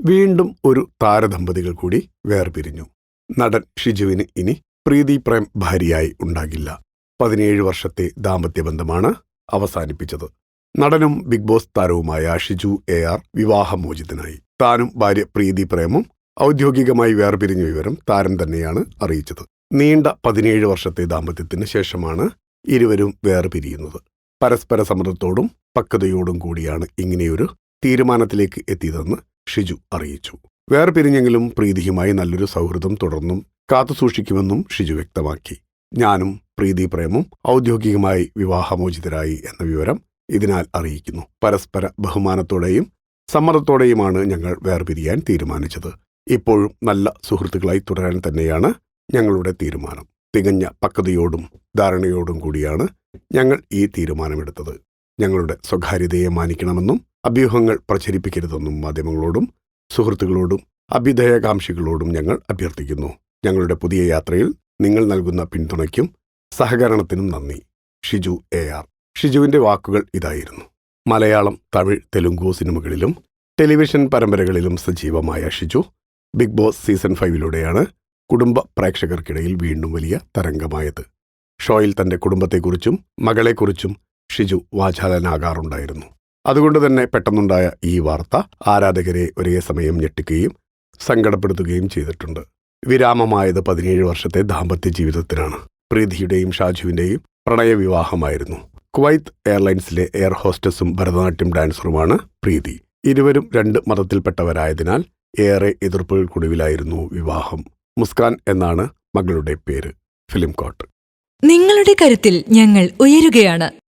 വീണ്ടും ഒരു താരദമ്പതികൾ കൂടി വേർപിരിഞ്ഞു. നടൻ ഷിജുവിന് ഇനി പ്രീതി പ്രേം ഭാര്യയായി ഉണ്ടാകില്ല. പതിനേഴ് വർഷത്തെ ദാമ്പത്യബന്ധമാണ് അവസാനിപ്പിച്ചത്. നടനും ബിഗ് ബോസ് താരവുമായ ഷിജു എ ആർ വിവാഹമോചിതനായി. താനും ഭാര്യ പ്രീതി പ്രേമും ഔദ്യോഗികമായി വേർപിരിഞ്ഞ വിവരം താരം തന്നെയാണ് അറിയിച്ചത്. നീണ്ട പതിനേഴ് വർഷത്തെ ദാമ്പത്യത്തിന് ശേഷമാണ് ഇരുവരും വേർപിരിയുന്നത്. പരസ്പര സമ്മതത്തോടും പക്വതയോടും കൂടിയാണ് ഇങ്ങനെയൊരു തീരുമാനത്തിലേക്ക് എത്തിയതെന്ന് ഷിജു അറിയിച്ചു. വേർപിരിഞ്ഞെങ്കിലും പ്രീതിയുമായി നല്ലൊരു സൗഹൃദം തുടർന്നും കാത്തുസൂക്ഷിക്കുമെന്നും ഷിജു വ്യക്തമാക്കി. ഞാനും പ്രീതി പ്രേമും ഔദ്യോഗികമായി വിവാഹമോചിതരായി എന്ന വിവരം ഇതിനാൽ അറിയിക്കുന്നു. പരസ്പര ബഹുമാനത്തോടെയും സമ്മതത്തോടെയുമാണ് ഞങ്ങൾ വേർപിരിയാൻ തീരുമാനിച്ചത്. ഇപ്പോഴും നല്ല സുഹൃത്തുക്കളായി തുടരാൻ തന്നെയാണ് ഞങ്ങളുടെ തീരുമാനം. തികഞ്ഞ പക്വതയോടും ധാരണയോടും കൂടിയാണ് ഞങ്ങൾ ഈ തീരുമാനമെടുത്തത്. ഞങ്ങളുടെ സ്വകാര്യതയെ മാനിക്കണമെന്നും അഭ്യൂഹങ്ങൾ പ്രചരിപ്പിക്കരുതെന്നും മാധ്യമങ്ങളോടും സുഹൃത്തുക്കളോടും അഭ്യുദയകാംക്ഷികളോടും ഞങ്ങൾ അഭ്യർത്ഥിക്കുന്നു. ഞങ്ങളുടെ പുതിയ യാത്രയിൽ നിങ്ങൾ നൽകുന്ന പിന്തുണയ്ക്കും സഹകരണത്തിനും നന്ദി. Shiju A R. ഷിജുവിന്റെ വാക്കുകൾ ഇതായിരുന്നു. മലയാളം തമിഴ് തെലുങ്കു സിനിമകളിലും ടെലിവിഷൻ പരമ്പരകളിലും സജീവമായ ഷിജു ബിഗ് ബോസ് സീസൺ ഫൈവിലൂടെയാണ് കുടുംബ പ്രേക്ഷകർക്കിടയിൽ വീണ്ടും വലിയ തരംഗമായത്. ഷോയിൽ തന്റെ കുടുംബത്തെക്കുറിച്ചും മകളെക്കുറിച്ചും ഷിജു വാചാലനാകാറുണ്ടായിരുന്നു. അതുകൊണ്ട് തന്നെ പെട്ടെന്നുണ്ടായ ഈ വാർത്ത ആരാധകരെ ഒരേ സമയം ഞെട്ടിക്കുകയും സങ്കടപ്പെടുത്തുകയും ചെയ്തിട്ടുണ്ട്. വിരാമമായത് പതിനേഴ് വർഷത്തെ ദാമ്പത്യ ജീവിതത്തിനാണ്. പ്രീതിയുടെയും ഷാജുവിന്റെയും പ്രണയവിവാഹമായിരുന്നു കുവൈത്ത് എയർലൈൻസിലെ എയർ ഹോസ്റ്റസും ഭരതനാട്യം ഡാൻസറുമാണ് പ്രീതി. ഇരുവരും രണ്ട് മതത്തിൽപ്പെട്ടവരായതിനാൽ ഏറെ എതിർപ്പുകൾക്കൊടുവിലായിരുന്നു വിവാഹം. മുസ്കാൻ എന്നാണ് മകളുടെ പേര്. ഫിലിം കോട്ട്. നിങ്ങളുടെ കരുത്തിൽ ഞങ്ങൾ ഉയരുകയാണ്.